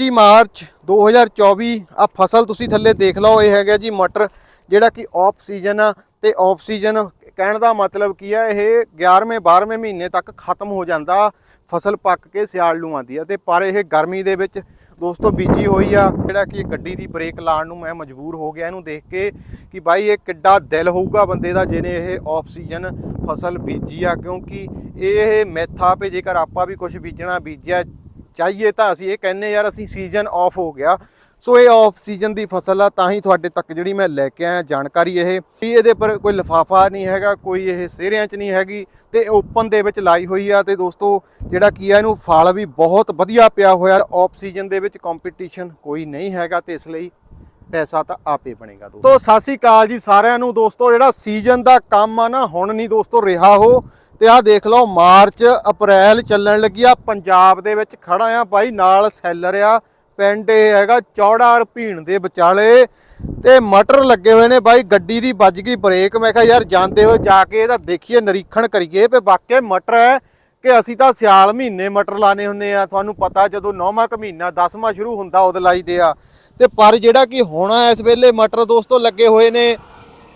25 March 2024 ਆ ਫਸਲ ਤੁਸੀਂ ਥੱਲੇ ਦੇਖ ਲਓ, ਇਹ ਹੈਗਾ ਜੀ ਮਟਰ, ਜਿਹੜਾ ਕਿ ਆਫ ਸੀਜ਼ਨ ਆ ਤੇ ਆਫ ਸੀਜ਼ਨ ਕਹਿਣ ਦਾ ਮਤਲਬ ਕੀ ਆ, ਇਹ 11ਵੇਂ 12ਵੇਂ ਮਹੀਨੇ ਤੱਕ ਖਤਮ ਹੋ ਜਾਂਦਾ, ਫਸਲ ਪੱਕ ਕੇ ਸਿਆਲ ਨੂੰ ਆਉਂਦੀ ਆ ਤੇ ਪਰ ਇਹ ਗਰਮੀ ਦੇ ਵਿੱਚ ਦੋਸਤੋ ਬੀਜੀ ਹੋਈ ਆ, ਜਿਹੜਾ ਕਿ ਗੱਡੀ ਦੀ ਬ੍ਰੇਕ ਲਾਉਣ ਨੂੰ ਮੈਂ ਮਜਬੂਰ ਹੋ ਗਿਆ, ਇਹਨੂੰ ਦੇਖ ਕੇ ਕਿ ਬਾਈ ਇਹ ਕਿੱਡਾ ਦਿਲ ਹੋਊਗਾ ਬੰਦੇ ਦਾ ਜਿਹਨੇ ਇਹ ਆਫ ਸੀਜ਼ਨ ਫਸਲ ਬੀਜੀ ਆ, ਕਿਉਂਕਿ ਇਹ ਮੈਥਾ ਪੇ ਜੇਕਰ ਆਪਾਂ ਵੀ ਕੁਝ ਬੀਜਣਾ ਬੀਜਿਆ ਚਾਹੀਏ ਤਾਂ ਅਸੀਂ ਇਹ ਕਹਿੰਨੇ ਯਾਰ ਅਸੀਂ ਸੀਜ਼ਨ ਆਫ ਹੋ ਗਿਆ। ਸੋ ਇਹ ਆਫ ਸੀਜ਼ਨ ਦੀ ਫਸਲ ਆ, ਤਾਂ ਹੀ ਤੁਹਾਡੇ ਤੱਕ ਜਿਹੜੀ ਮੈਂ ਲੈ ਕੇ ਆਇਆ ਜਾਣਕਾਰੀ ਇਹ। ਵੀ ਇਹਦੇ ਪਰ ਕੋਈ ਲਿਫਾਫਾ ਨਹੀਂ ਹੈਗਾ, ਕੋਈ ਇਹ ਸਿਹਰਿਆਂ 'ਚ ਨਹੀਂ ਹੈਗੀ, ਤੇ ਓਪਨ ਦੇ ਵਿੱਚ ਲਾਈ ਹੋਈ ਆ। ਤੇ ਦੋਸਤੋ, ਜਿਹੜਾ ਕੀ ਆ, ਇਹਨੂੰ ਫਲ ਵੀ ਬਹੁਤ ਵਧੀਆ ਪਿਆ ਹੋਇਆ। ਆਫ ਸੀਜ਼ਨ ਦੇ ਵਿੱਚ ਕੰਪੀਟੀਸ਼ਨ ਕੋਈ ਨਹੀਂ ਹੈਗਾ, ਤੇ ਇਸ ਲਈ ਪੈਸਾ ਤਾਂ ਆਪੇ ਬਣੇਗਾ ਦੋਸਤੋ। ਸਤਿ ਸ੍ਰੀ ਅਕਾਲ ਜੀ ਸਾਰਿਆਂ ਨੂੰ। ਦੋਸਤੋ, ਜਿਹੜਾ ਸੀਜ਼ਨ ਦਾ ਕੰਮ ਆ ਨਾ, ਹੁਣ ਨਹੀਂ ਦੋਸਤੋ, ਰਿਹਾ ਹੋ ਤੇ ਆਹ ਦੇਖ ਲਓ, ਮਾਰਚ, ਅਪ੍ਰੈਲ ਚੱਲਣ ਲੱਗੀ ਆ। ਪੰਜਾਬ ਦੇ ਵਿੱਚ ਖੜਾ ਆ ਬਾਈ, ਨਾਲ ਸੈਲਰ ਆ। ਪਿੰਡ ਇਹ ਹੈਗਾ ਚੌੜਾ ਰਪੀਣ ਦੇ ਵਿਚਾਲੇ। ਤੇ ਮਟਰ ਲੱਗੇ ਹੋਏ ਨੇ ਬਾਈ, ਗੱਡੀ ਦੀ ਵੱਜ ਗਈ ਬ੍ਰੇਕ। ਮੈਂ ਕਿਹਾ, ਯਾਰ, ਜਾਂਦੇ ਹੋਏ ਜਾ ਕੇ ਇਹਦਾ ਦੇਖੀਏ, ਨਿਰੀਖਣ ਕਰੀਏ। ਵੀ ਵਾਕਿਆ ਮਟਰ ਹੈ ਕਿ ਅਸੀਂ ਤਾਂ ਸਿਆਲ ਮਹੀਨੇ ਮਟਰ ਲਾਣੇ ਹੁੰਨੇ ਆ। ਤੁਹਾਨੂੰ ਪਤਾ, ਜਦੋਂ 9ਵਾਂ ਕ ਮਹੀਨਾ 10ਵਾਂ ਸ਼ੁਰੂ ਹੁੰਦਾ ਉਦੋਂ ਲਾਈਦੇ ਆ। ਤੇ ਪਰ ਜਿਹੜਾ ਕਿ ਹੁਣ ਇਸ ਵੇਲੇ ਮਟਰ ਦੋਸਤੋ, ਲੱਗੇ ਹੋਏ ਨੇ।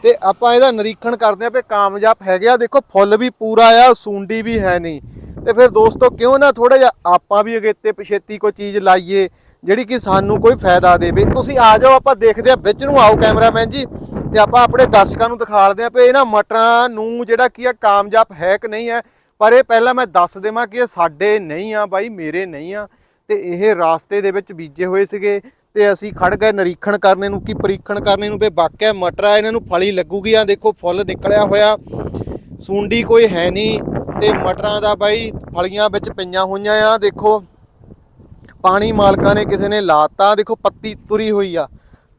ਤੇ ਆਪਾਂ ਇਹਦਾ ਨਿਰੀਖਣ ਕਰਦੇ ਆ ਵੀ ਕਾਮਯਾਬ ਹੈਗੇ ਆ। ਦੇਖੋ, ਫੁੱਲ ਵੀ ਪੂਰਾ ਆ, ਸੁੰਡੀ ਵੀ ਹੈ ਨਹੀਂ। ਤੇ ਫਿਰ ਦੋਸਤੋ, ਕਿਉਂ ਨਾ ਥੋੜਾ ਜਿਹਾ ਆਪਾਂ ਵੀ ਅਗੇਤੇ ਪਛੇਤੀ ਕੋਈ ਚੀਜ਼ ਲਾਈਏ, ਜਿਹੜੀ ਕਿ ਸਾਨੂੰ ਕੋਈ ਫਾਇਦਾ ਦੇਵੇ। ਤੁਸੀਂ ਆ ਜਾਓ, ਆਪਾਂ ਦੇਖਦੇ ਆ ਵਿੱਚ ਨੂੰ ਆਓ ਕੈਮਰਾਮੈਨ ਜੀ, ਤੇ ਆਪਾਂ ਆਪਣੇ ਦਰਸ਼ਕਾਂ ਨੂੰ ਦਿਖਾਲਦੇ ਆ ਵੀ ਇਹਨਾਂ ਮਟਰਾਂ ਨੂੰ ਜਿਹੜਾ ਕੀ ਆ, ਕਾਮਯਾਬ ਹੈ ਕਿ ਨਹੀਂ ਹੈ। ਪਰ ਇਹ ਪਹਿਲਾਂ ਮੈਂ ਦੱਸ ਦੇਵਾਂ ਕਿ ਇਹ ਸਾਡੇ ਨਹੀਂ ਆ ਬਾਈ, ਮੇਰੇ ਨਹੀਂ ਆ। ਤੇ ਇਹ ਰਾਸਤੇ ਦੇ ਵਿੱਚ ਬੀਜੇ ਹੋਏ ਸੀਗੇ। ਤੇ ਅਸੀਂ ਖੜ ਗਏ ਨਿਰੀਖਣ ਕਰਨੇ ਨੂੰ, ਕੀ ਪਰੀਖਣ ਕਰਨੇ ਨੂੰ, ਵੀ ਵਾਕਿਆ ਮਟਰ ਆ, ਇਹਨਾਂ ਨੂੰ ਫਲੀ ਲੱਗੂਗੀ ਆ, ਦੇਖੋ ਫੁੱਲ ਨਿਕਲਿਆ ਹੋਇਆ। ਸੁੰਡੀ ਕੋਈ ਹੈ ਨਹੀਂ ਤੇ ਮਟਰਾਂ ਦਾ ਬਾਈ ਫਲੀਆਂ ਵਿੱਚ ਪਈਆਂ ਹੋਈਆਂ ਆ, ਦੇਖੋ। ਪਾਣੀ ਮਾਲਕਾਂ ਨੇ ਕਿਸੇ ਨੇ ਲਾਤਾ, ਦੇਖੋ ਪੱਤੀ ਤੁਰੀ ਹੋਈ ਆ।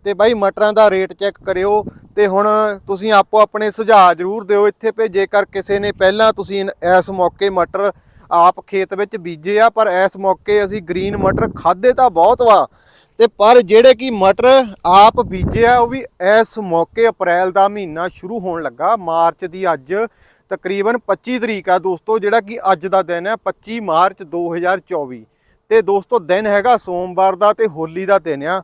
ਤੇ ਬਾਈ ਮਟਰਾਂ ਦਾ ਰੇਟ ਚੈੱਕ ਕਰਿਓ ਤੇ ਹੁਣ ਤੁਸੀਂ ਆਪੋ ਆਪਣੇ ਸੁਝਾਅ ਜ਼ਰੂਰ ਦਿਓ ਇੱਥੇ ਪੇ ਜੇਕਰ ਕਿਸੇ ਨੇ ਪਹਿਲਾਂ ਤੁਸੀਂ ਇਸ ਮੌਕੇ ਮਟਰ ਆਪ ਖੇਤ ਵਿੱਚ ਬੀਜੇ ਆ, ਪਰ ਇਸ ਮੌਕੇ ਅਸੀਂ ਗ੍ਰੀਨ ਮਟਰ ਖਾਦੇ ਤਾਂ ਬਹੁਤ ਵਾ। ਤੇ ਪਰ ਜਿਹੜੇ ਕਿ ਮਟਰ ਆਪ ਬੀਜੇ ਆ, ਉਹ ਵੀ ਇਸ ਮੌਕੇ ਅਪ੍ਰੈਲ ਦਾ ਮਹੀਨਾ ਸ਼ੁਰੂ ਹੋਣ ਲੱਗਾ। ਮਾਰਚ ਦੀ ਅੱਜ ਤਕਰੀਬਨ 25 ਤਰੀਕ ਆ ਦੋਸਤੋ, ਜਿਹੜਾ ਕਿ ਅੱਜ ਦਾ ਦਿਨ ਹੈ 25 ਮਾਰਚ 2024 ਤੇ ਦੋਸਤੋ, ਦਿਨ ਹੈਗਾ ਸੋਮਵਾਰ ਦਾ ਤੇ ਹੋਲੀ ਦਾ ਦਿਨ ਆ।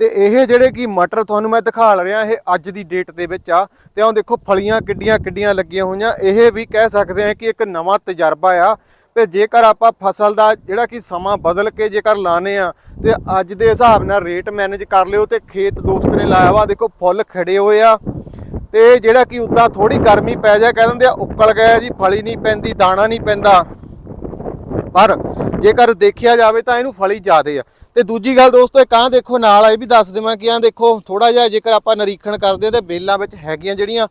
ਤੇ ਇਹ ਜਿਹੜੇ ਕਿ ਮਟਰ ਤੁਹਾਨੂੰ ਮੈਂ ਦਿਖਾ ਰਿਹਾ, ਇਹ ਅੱਜ ਦੀ ਡੇਟ ਦੇ ਵਿੱਚ ਆ। ਤੇ ਆਹ ਦੇਖੋ, ਫਲੀਆਂ ਕਿੱਡੀਆਂ ਕਿੱਡੀਆਂ ਲੱਗੀਆਂ ਹੋਈਆਂ। ਇਹ ਵੀ ਕਹਿ ਸਕਦੇ ਆ ਕਿ ਇੱਕ ਨਵਾਂ ਤਜਰਬਾ ਆ। ਤੇ ਜੇਕਰ ਆਪਾਂ ਫਸਲ ਦਾ ਜਿਹੜਾ ਕਿ ਸਮਾਂ ਬਦਲ ਕੇ ਜੇਕਰ ਲਾਣੇ ਆ ਤੇ ਅੱਜ ਦੇ ਹਿਸਾਬ ਨਾਲ ਰੇਟ ਮੈਨੇਜ ਕਰ ਲਿਓ ਤੇ ਖੇਤ ਦੋਸਤ ਨੇ ਲਾਇਆ ਵਾ, ਦੇਖੋ ਫੁੱਲ ਖੜੇ ਹੋਏ ਆ, ਤੇ ਜਿਹੜਾ ਕਿ ਉਦਾਂ ਥੋੜੀ ਗਰਮੀ ਪੈ ਜਾ ਕਹਿ ਦਿੰਦੇ ਆ ਉੱਕਲ ਗਿਆ ਜੀ, ਫਲੀ ਨਹੀਂ ਪੈਂਦੀ, ਦਾਣਾ ਨਹੀਂ ਪੈਂਦਾ। ਪਰ ਜੇਕਰ ਦੇਖਿਆ ਜਾਵੇ ਤਾਂ ਇਹਨੂੰ ਫਲੀ ਜ਼ਿਆਦੇ ਆ। ਤੇ ਦੂਜੀ ਗੱਲ ਦੋਸਤੋ, ਇੱਕ ਆਹ ਦੇਖੋ, ਨਾਲ ਇਹ ਵੀ ਦੱਸ ਦੇਵਾਂ ਕਿ ਆਹ ਦੇਖੋ ਥੋੜਾ ਜਿਹਾ ਜੇਕਰ ਆਪਾਂ ਨਿਰੀਖਣ ਕਰਦੇ ਆ ਤੇ ਬੇਲਾਂ ਵਿੱਚ ਹੈਗੀਆਂ ਜਿਹੜੀਆਂ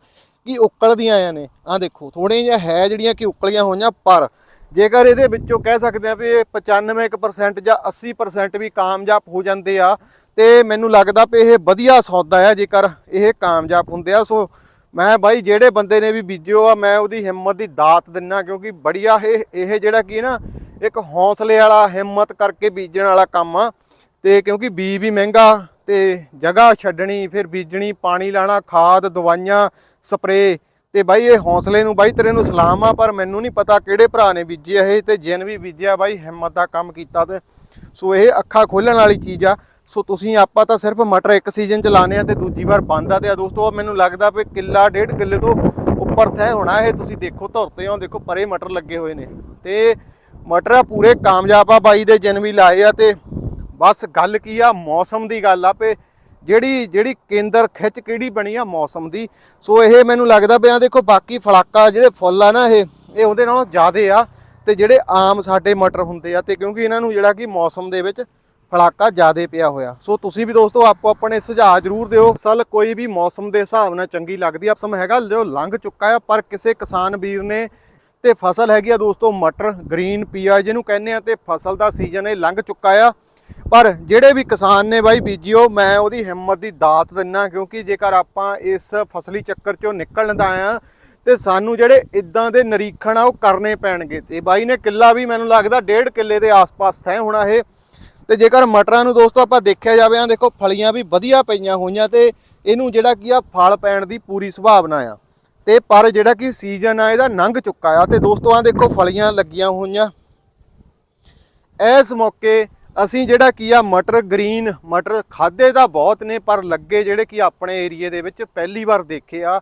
ਕਿ ਉਕਲਦੀਆਂ ਆਇਆ ਨੇ, ਆਹ ਦੇਖੋ ਥੋੜੀਆਂ ਜਿਹਾ ਹੈ ਜਿਹੜੀਆਂ ਕਿ ਉਕਲੀਆਂ ਹੋਈਆਂ, ਪਰ ਜੇਕਰ ਇਹਦੇ ਵਿੱਚੋਂ ਕਹਿ ਸਕਦੇ ਆ ਵੀ ਇਹ 95% ਜਾਂ 80% ਵੀ ਕਾਮਯਾਬ ਹੋ ਜਾਂਦੇ ਆ, ਤੇ ਮੈਨੂੰ ਲੱਗਦਾ ਵੀ ਇਹ ਵਧੀਆ ਸੌਦਾ ਆ ਜੇਕਰ ਇਹ ਕਾਮਯਾਬ ਹੁੰਦੇ ਆ। ਸੋ ਮੈਂ ਬਾਈ, ਜਿਹੜੇ ਬੰਦੇ ਨੇ ਵੀ ਬੀਜਿਓ ਆ, ਮੈਂ ਉਹਦੀ ਹਿੰਮਤ ਦੀ ਦਾਤ ਦਿੰਨਾ ਕਿਉਂਕਿ ਬੜੀਆ ਇਹ ਇਹ ਜਿਹੜਾ ਕੀ ਨਾ, ਇੱਕ ਹੌਸਲੇ ਵਾਲਾ, ਹਿੰਮਤ ਕਰਕੇ ਬੀਜਣ ਵਾਲਾ ਕੰਮ ਆ। ਤੇ ਕਿਉਂਕਿ ਬੀ ਵੀ ਮਹਿੰਗਾ, ਤੇ ਜਗ੍ਹਾ ਛੱਡਣੀ, ਫਿਰ ਬੀਜਣੀ, ਪਾਣੀ ਲਾਣਾ, ਖਾਦ, ਦਵਾਈਆਂ, ਸਪਰੇਅ ਤੇ ਬਾਈ ਇਹ ਹੌਸਲੇ ਨੂੰ ਬਾਈ ਤੇਰੇ ਨੂੰ ਸਲਾਮ ਆ, ਪਰ ਮੈਨੂੰ ਨਹੀਂ ਪਤਾ ਕਿਹੜੇ ਭਰਾ ਨੇ ਬੀਜਿਆ ਇਹ ਤੇ ਜਿਨ ਵੀ ਬੀਜਿਆ ਬਾਈ, ਹਿੰਮਤ ਦਾ ਕੰਮ ਕੀਤਾ ਤੇ। ਸੋ ਇਹ ਅੱਖਾਂ ਖੋਲਣ ਵਾਲੀ ਚੀਜ਼ ਆ। ਸੋ ਤੁਸੀਂ ਆਪਾਂ ਤਾਂ ਸਿਰਫ ਮਟਰ ਇੱਕ ਸੀਜ਼ਨ ਚ ਲਾਣੇ ਆ ਤੇ ਦੂਜੀ ਵਾਰ ਬੰਦ ਆ ਤੇ ਆ ਦੋਸਤੋ, ਮੈਨੂੰ ਲੱਗਦਾ ਵੀ ਕਿੱਲਾ ਡੇਢ ਕਿੱਲੇ ਤੋਂ ਉੱਪਰ ਥੈ ਹੋਣਾ ਇਹ। ਤੁਸੀਂ ਦੇਖੋ ਧੁਰਤੇ ਹੋ, ਦੇਖੋ ਪਰੇ ਮਟਰ ਲੱਗੇ ਹੋਏ ਨੇ। ਤੇ ਮਟਰ ਆ ਪੂਰੇ ਕਾਮਯਾਬ ਆ ਬਾਈ ਦੇ ਜਿਨ ਵੀ ਲਾਏ ਆ ਤੇ ਬਸ ਗੱਲ ਕੀ ਆ, ਮੌਸਮ ਦੀ ਗੱਲ ਆ ਪੇ ਜਿਹੜੀ ਜਿਹੜੀ ਕੇਂਦਰ ਖਿੱਚ ਕਿਹੜੀ ਬਣੀ ਆ ਮੌਸਮ ਦੀ। ਸੋ ਇਹ ਮੈਨੂੰ ਲੱਗਦਾ ਪਿਆ, ਦੇਖੋ ਬਾਕੀ ਫਲਾਕਾ ਜਿਹੜੇ ਫੁੱਲ ਆ ਨਾ ਇਹ ਇਹ ਉਹਦੇ ਨਾਲੋਂ ਜ਼ਿਆਦੇ ਆ ਤੇ ਜਿਹੜੇ ਆਮ ਸਾਡੇ ਮਟਰ ਹੁੰਦੇ ਆ ਤੇ ਕਿਉਂਕਿ ਇਹਨਾਂ ਨੂੰ ਜਿਹੜਾ ਕਿ ਮੌਸਮ ਦੇ ਵਿੱਚ ਫਲਾਕਾ ਜ਼ਿਆਦੇ ਪਿਆ ਹੋਇਆ। ਸੋ ਤੁਸੀਂ ਵੀ ਦੋਸਤੋ ਆਪੋ ਆਪਣੇ ਸੁਝਾਅ ਜ਼ਰੂਰ ਦਿਓ। ਫਸਲ ਕੋਈ ਵੀ ਮੌਸਮ ਦੇ ਹਿਸਾਬ ਨਾਲ ਚੰਗੀ ਲੱਗਦੀ ਆ। ਮੌਸਮ ਹੈਗਾ ਜੋ ਲੰਘ ਚੁੱਕਾ ਆ, ਪਰ ਕਿਸੇ ਕਿਸਾਨ ਵੀਰ ਨੇ ਤੇ ਫਸਲ ਹੈਗੀ ਆ ਦੋਸਤੋ ਮਟਰ, ਗ੍ਰੀਨ ਪੀਆ ਜਿਹਨੂੰ ਕਹਿੰਦੇ ਆ ਤੇ ਫਸਲ ਦਾ ਸੀਜ਼ਨ ਇਹ ਲੰਘ ਚੁੱਕਾ ਆ। ਪਰ ਜਿਹੜੇ ਵੀ ਕਿਸਾਨ ਨੇ ਬਾਈ ਬੀਜੀਓ, ਮੈਂ ਉਹਦੀ ਹਿੰਮਤ ਦੀ ਦਾਤ ਦਿੰਨਾ ਕਿਉਂਕਿ ਜੇਕਰ ਆਪਾਂ ਇਸ ਫਸਲੀ ਚੱਕਰ ਚੋਂ ਨਿਕਲਣ ਦਾ ਆ ਤੇ ਸਾਨੂੰ ਜਿਹੜੇ ਇਦਾਂ ਦੇ ਨਿਰੀਖਣ ਆ, ਉਹ ਕਰਨੇ ਪੈਣਗੇ। ਤੇ ਬਾਈ ਨੇ ਕਿੱਲਾ ਵੀ ਮੈਨੂੰ ਲੱਗਦਾ ਡੇਢ ਕਿੱਲੇ ਦੇ ਆਸ-ਪਾਸ ਤੈਅ ਹੋਣਾ ਇਹ। ਤੇ ਜੇਕਰ ਮਟਰਾਂ ਨੂੰ ਦੋਸਤੋ ਆਪਾਂ ਦੇਖਿਆ ਜਾਵੇ ਆ ਦੇਖੋ ਫਲੀਆਂ ਵੀ ਵਧੀਆ ਪਈਆਂ ਹੋਈਆਂ ਤੇ ਇਹਨੂੰ ਜਿਹੜਾ ਕੀ ਆ, ਫਲ ਪੈਣ ਦੀ ਪੂਰੀ ਸੰਭਾਵਨਾ ਆ। ਤੇ ਪਰ ਜਿਹੜਾ ਕਿ ਸੀਜ਼ਨ ਆ, ਇਹਦਾ ਲੰਘ ਚੁੱਕਾ ਆ। ਤੇ ਦੋਸਤੋ ਆ ਦੇਖੋ ਫਲੀਆਂ ਲੱਗੀਆਂ ਹੋਈਆਂ। ਇਸ ਮੌਕੇ ਅਸੀਂ ਜਿਹੜਾ ਕੀ ਆ, ਮਟਰ ਗ੍ਰੀਨ, ਮਟਰ ਖਾਦੇ ਤਾਂ ਬਹੁਤ ਨੇ, ਪਰ ਲੱਗੇ ਜਿਹੜੇ ਕਿ ਆਪਣੇ ਏਰੀਏ ਦੇ ਵਿੱਚ ਪਹਿਲੀ ਵਾਰ ਦੇਖੇ ਆ।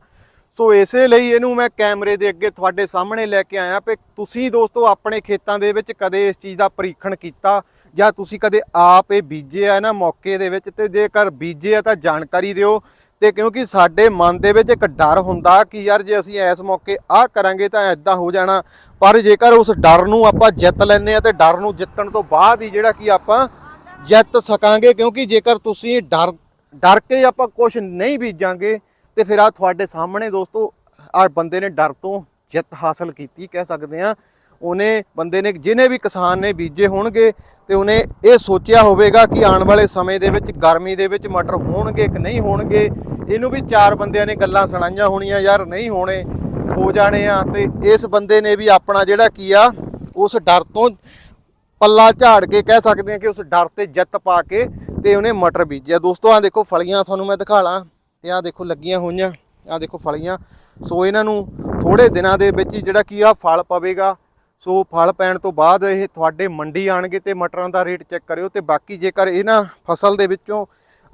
ਸੋ ਇਸੇ ਲਈ ਇਹਨੂੰ ਮੈਂ ਕੈਮਰੇ ਦੇ ਅੱਗੇ ਤੁਹਾਡੇ ਸਾਹਮਣੇ ਲੈ ਕੇ ਆਇਆ ਕਿ ਤੁਸੀਂ ਦੋਸਤੋ ਆਪਣੇ ਖੇਤਾਂ ਦੇ ਵਿੱਚ ਕਦੇ ਇਸ ਚੀਜ਼ ਦਾ ਪਰੀਖਣ ਕੀਤਾ ਜਾਂ ਤੁਸੀਂ ਕਦੇ ਆਪ ਇਹ ਬੀਜੇ ਆ ਨਾ ਮੌਕੇ ਦੇ ਵਿੱਚ, ਤੇ ਜੇਕਰ ਬੀਜੇ ਆ ਤਾਂ ਜਾਣਕਾਰੀ ਦਿਓ। ਤੇ ਕਿਉਂਕਿ ਸਾਡੇ ਮਨ ਦੇ ਵਿੱਚ ਇੱਕ ਡਰ ਹੁੰਦਾ ਕਿ ਯਾਰ ਜੇ ਅਸੀਂ ਇਸ ਮੌਕੇ ਆਹ ਕਰਾਂਗੇ ਤਾਂ ਐਦਾਂ ਹੋ ਜਾਣਾ। ਪਰ ਜੇਕਰ ਉਸ ਡਰ ਨੂੰ ਆਪਾਂ ਜਿੱਤ ਲੈਂਦੇ ਆ ਤੇ ਡਰ ਨੂੰ ਜਿੱਤਣ ਤੋਂ ਬਾਅਦ ਹੀ ਜਿਹੜਾ ਕਿ ਆਪਾਂ ਜਿੱਤ ਸਕਾਂਗੇ, ਕਿਉਂਕਿ ਜੇਕਰ ਤੁਸੀਂ ਡਰ ਡਰ ਕੇ ਆਪਾਂ ਕੁਝ ਨਹੀਂ ਬੀਜਾਂਗੇ ਤੇ ਫਿਰ ਆ ਤੁਹਾਡੇ ਸਾਹਮਣੇ ਦੋਸਤੋ ਆ ਬੰਦੇ ਨੇ ਡਰ ਤੋਂ ਜਿੱਤ ਹਾਸਲ ਕੀਤੀ ਕਹਿ ਸਕਦੇ ਆ ਉਹਨੇ ਬੰਦੇ ਨੇ, ਜਿਹਨੇ ਵੀ ਕਿਸਾਨ ਨੇ ਬੀਜੇ ਹੋਣਗੇ ਤੇ ਉਹਨੇ ਇਹ ਸੋਚਿਆ ਹੋਵੇਗਾ ਕਿ ਆਉਣ ਵਾਲੇ ਸਮੇਂ ਦੇ ਵਿੱਚ ਗਰਮੀ ਦੇ ਵਿੱਚ ਮਟਰ ਹੋਣਗੇ ਕਿ ਨਹੀਂ ਹੋਣਗੇ। ਇਹਨੂੰ ਵੀ ਚਾਰ ਬੰਦਿਆਂ ਨੇ ਗੱਲਾਂ ਸੁਣਾਈਆਂ ਹੋਣੀਆਂ, ਯਾਰ ਨਹੀਂ ਹੋਣੇ, ਹੋ ਜਾਣੇ ਆ। ਤੇ ਇਸ ਬੰਦੇ ਨੇ ਵੀ ਆਪਣਾ ਜਿਹੜਾ ਕੀ ਆ, ਉਸ ਡਰ ਤੋਂ ਪੱਲਾ ਝਾੜ ਕੇ ਕਹਿ ਸਕਦੇ ਆ ਕਿ ਉਸ ਡਰ ਤੇ ਜਿੱਤ ਪਾ ਕੇ ਤੇ ਉਹਨੇ ਮਟਰ ਬੀਜਿਆ। ਦੋਸਤੋ ਆ ਦੇਖੋ ਫਲੀਆਂ ਤੁਹਾਨੂੰ ਮੈਂ ਦਿਖਾ ਲਾਂ ਤੇ ਆ ਦੇਖੋ ਲੱਗੀਆਂ ਹੋਈਆਂ ਆ ਦੇਖੋ ਫਲੀਆਂ। ਸੋ ਇਹਨਾਂ ਨੂੰ ਥੋੜੇ ਦਿਨਾਂ ਦੇ ਵਿੱਚ ਹੀ ਜਿਹੜਾ ਕੀ ਆ, ਫਲ ਪਵੇਗਾ। ਸੋ ਫਲ ਪੈਣ ਤੋਂ ਬਾਅਦ ਇਹ ਤੁਹਾਡੇ ਮੰਡੀ ਆਣਗੇ ਤੇ ਮਟਰਾਂ ਦਾ ਰੇਟ ਚੈੱਕ ਕਰਿਓ ਤੇ ਬਾਕੀ ਜੇਕਰ ਇਹਨਾਂ ਫਸਲ ਦੇ ਵਿੱਚੋਂ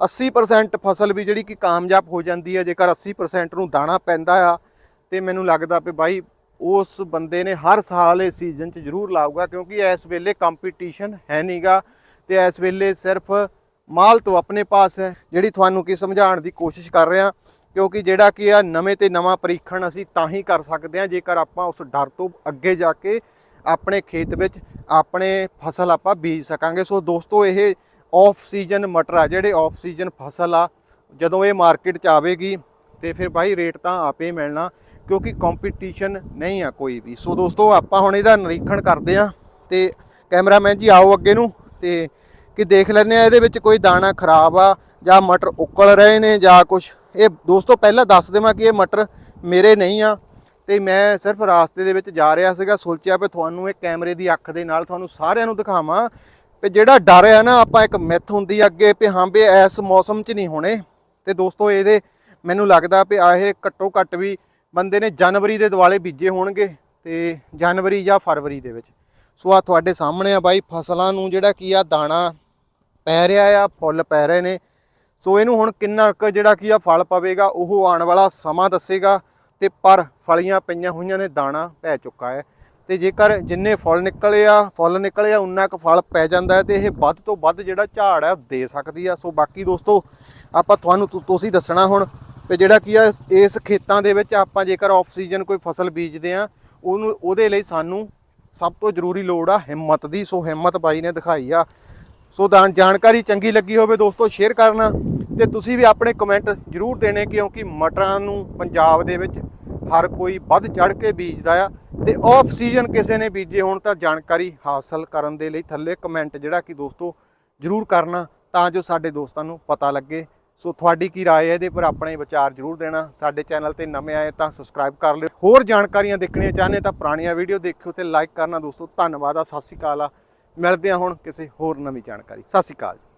80% ਫਸਲ ਵੀ ਜਿਹੜੀ ਕਿ ਕਾਮਯਾਬ ਹੋ ਜਾਂਦੀ ਹੈ, ਜੇਕਰ 80% ਨੂੰ ਦਾਣਾ ਪੈਂਦਾ ਆ, ਤੇ ਮੈਨੂੰ ਲੱਗਦਾ ਵੀ ਬਾਈ ਉਸ ਬੰਦੇ ਨੇ ਹਰ ਸਾਲ ਇਸ ਸੀਜ਼ਨ 'ਚ ਜ਼ਰੂਰ ਲਾਊਗਾ, ਕਿਉਂਕਿ ਇਸ ਵੇਲੇ ਕੰਪੀਟੀਸ਼ਨ ਹੈ ਨਹੀਂਗਾ ਤੇ ਇਸ ਵੇਲੇ ਸਿਰਫ ਮਾਲ ਤੋਂ ਆਪਣੇ ਪਾਸ ਹੈ, ਜਿਹੜੀ ਤੁਹਾਨੂੰ ਕੀ ਸਮਝਾਉਣ ਦੀ ਕੋਸ਼ਿਸ਼ ਕਰ ਰਿਹਾ। ਕਿਉਂਕਿ ਜਿਹੜਾ ਕਿ ਆ ਨਵੇਂ ਤੇ ਨਵਾਂ ਪਰੀਖਣ ਅਸੀਂ ਤਾਂ ਹੀ ਕਰ ਸਕਦੇ ਹਾਂ ਜੇਕਰ ਆਪਾਂ ਉਸ ਡਰ ਤੋਂ ਅੱਗੇ ਜਾ ਕੇ ਆਪਣੇ ਖੇਤ ਵਿੱਚ ਆਪਣੇ ਫਸਲ ਆਪਾਂ ਬੀਜ ਸਕਾਂਗੇ। ਸੋ ਦੋਸਤੋ, ਇਹ ਆਫ ਸੀਜ਼ਨ ਮਟਰ ਆ, ਜਿਹੜੇ ਆਫ ਸੀਜ਼ਨ ਫਸਲ ਆ, ਜਦੋਂ ਇਹ ਮਾਰਕੀਟ 'ਚ ਆਵੇਗੀ ਤੇ ਫਿਰ ਭਾਈ ਰੇਟ ਤਾਂ ਆਪੇ ਮਿਲਣਾ, ਕਿਉਂਕਿ ਕੰਪੀਟੀਸ਼ਨ ਨਹੀਂ ਆ ਕੋਈ ਵੀ। ਸੋ ਦੋਸਤੋ, ਆਪਾਂ ਹੁਣ ਇਹਦਾ ਨਿਰੀਖਣ ਕਰਦੇ ਆ ਤੇ ਕੈਮਰਾਮੈਨ ਜੀ ਆਓ ਅੱਗੇ ਨੂੰ ਤੇ ਕਿ ਦੇਖ ਲੈਂਦੇ ਆ ਇਹਦੇ ਵਿੱਚ ਕੋਈ ਦਾਣਾ ਖਰਾਬ ਆ ਜਾਂ ਮਟਰ ਉਕਲ ਰਹੇ ਨੇ ਜਾਂ ਕੁਝ ਇਹ ਦੋਸਤੋ ਪਹਿਲਾਂ ਦੱਸ ਦੇਵਾਂ ਕਿ ਇਹ ਮਟਰ ਮੇਰੇ ਨਹੀਂ ਆ ਤੇ ਮੈਂ ਸਿਰਫ ਰਾਸਤੇ ਦੇ ਵਿੱਚ ਜਾ ਰਿਹਾ ਸੀਗਾ, ਸੋਚਿਆ ਵੀ ਤੁਹਾਨੂੰ ਇਹ ਕੈਮਰੇ ਦੀ ਅੱਖ ਦੇ ਨਾਲ ਤੁਹਾਨੂੰ ਸਾਰਿਆਂ ਨੂੰ ਦਿਖਾਵਾਂ ਵੀ ਜਿਹੜਾ ਡਰ ਹੈ ਨਾ, ਆਪਾਂ ਇੱਕ ਮਿੱਥ ਹੁੰਦੀ ਅੱਗੇ ਵੀ ਹਾਂ ਵੀ ਇਸ ਮੌਸਮ 'ਚ ਨਹੀਂ ਹੋਣੇ। ਤੇ ਦੋਸਤੋ ਇਹਦੇ ਮੈਨੂੰ ਲੱਗਦਾ ਵੀ ਆ ਇਹ ਘੱਟੋ ਘੱਟ ਵੀ ਬੰਦੇ ਨੇ ਜਨਵਰੀ ਦੇ ਦਿਵਾਲੇ ਬੀਜੇ ਹੋਣਗੇ ਤੇ ਜਨਵਰੀ ਜਾਂ ਫਰਵਰੀ ਦੇ ਵਿੱਚ। ਸੋ ਆ ਤੁਹਾਡੇ ਸਾਹਮਣੇ ਆ ਬਾਈ, ਫਸਲਾਂ ਨੂੰ ਜਿਹੜਾ ਕੀ ਆ, ਦਾਣਾ ਪੈ ਰਿਹਾ ਆ, ਫੁੱਲ ਪੈ ਰਹੇ ਨੇ। ਸੋ ਇਹਨੂੰ ਹੁਣ ਕਿੰਨਾ ਕੁ ਜਿਹੜਾ ਕੀ ਆ ਫਲ ਪਵੇਗਾ, ਉਹ ਆਉਣ ਵਾਲਾ ਸਮਾਂ ਦੱਸੇਗਾ ਤੇ ਪਰ ਫਲੀਆਂ ਪਈਆਂ ਹੋਈਆਂ ਨੇ, ਦਾਣਾ ਪੈ ਚੁੱਕਾ ਹੈ। ਤੇ ਜੇਕਰ ਜਿੰਨੇ ਫਲ ਨਿਕਲੇ ਆ, ਫੁੱਲ ਨਿਕਲੇ ਆ, ਉਨਾ ਕੁ ਫਲ ਪੈ ਜਾਂਦਾ ਹੈ ਤੇ ਇਹ ਵੱਧ ਤੋਂ ਵੱਧ ਜਿਹੜਾ ਝਾੜ ਹੈ ਉਹ ਦੇ ਸਕਦੀ ਆ। ਸੋ ਬਾਕੀ ਦੋਸਤੋ, ਆਪਾਂ ਤੁਹਾਨੂੰ ਤੁ- ਤੁਸੀਂ ਦੱਸਣਾ ਹੁਣ ਵੀ ਜਿਹੜਾ ਕੀ ਆ, ਇਸ ਖੇਤਾਂ ਦੇ ਵਿੱਚ ਆਪਾਂ ਜੇਕਰ ਆਫਸੀਜਨ ਕੋਈ ਫਸਲ ਬੀਜਦੇ ਆ, ਉਹਨੂੰ, ਉਹਦੇ ਲਈ ਸਾਨੂੰ ਸਭ ਤੋਂ ਜ਼ਰੂਰੀ ਲੋੜ ਆ ਹਿੰਮਤ ਦੀ। ਸੋ ਹਿੰਮਤ ਬਾਈ ਨੇ ਦਿਖਾਈ ਆ ਸੋ ਤਾਂ ਜਾਣਕਾਰੀ ਚੰਗੀ ਲੱਗੀ ਹੋਵੇ ਦੋਸਤੋ ਸ਼ੇਅਰ ਕਰਨਾ ਤੇ ਤੁਸੀਂ ਵੀ ਆਪਣੇ ਕਮੈਂਟ ਜਰੂਰ ਦੇਣੇ ਕਿਉਂਕਿ ਮਟਰਾਂ ਨੂੰ ਪੰਜਾਬ ਦੇ ਵਿੱਚ ਹਰ ਕੋਈ ਵੱਧ ਚੜ ਕੇ ਬੀਜਦਾ ਆ ਤੇ ਆਫ ਸੀਜ਼ਨ ਕਿਸੇ ਨੇ ਬੀਜੇ ਹੋਣ ਤਾਂ ਜਾਣਕਾਰੀ ਹਾਸਲ ਕਰਨ ਦੇ ਲਈ ਥੱਲੇ ਕਮੈਂਟ ਜਿਹੜਾ ਕਿ ਦੋਸਤੋ ਜਰੂਰ ਕਰਨਾ ਤਾਂ ਜੋ ਸਾਡੇ ਦੋਸਤਾਂ ਨੂੰ ਪਤਾ ਲੱਗੇ। ਸੋ ਤੁਹਾਡੀ ਕੀ ਰਾਏ ਹੈ ਇਹਦੇ ਪਰ ਆਪਣੇ ਵਿਚਾਰ ਜਰੂਰ ਦੇਣਾ। ਸਾਡੇ ਚੈਨਲ ਤੇ ਨਵੇਂ ਆਏ ਤਾਂ ਸਬਸਕ੍ਰਾਈਬ ਕਰ ਲਿਓ। ਹੋਰ ਜਾਣਕਾਰੀਆਂ ਦੇਖਣੀਆਂ ਚਾਹੁੰਦੇ ਤਾਂ ਪੁਰਾਣੀਆਂ ਵੀਡੀਓ ਦੇਖਿਓ ਤੇ ਲਾਈਕ ਕਰਨਾ ਦੋਸਤੋ। ਧੰਨਵਾਦ ਆ, ਸਤਿ ਸ਼੍ਰੀ ਅਕਾਲ ਆ। ਮਿਲਦੇ ਹਾਂ ਹੁਣ ਕਿਸੇ ਹੋਰ ਨਵੀਂ ਜਾਣਕਾਰੀ। ਸਤਿ ਸ਼੍ਰੀ ਅਕਾਲ ਜੀ।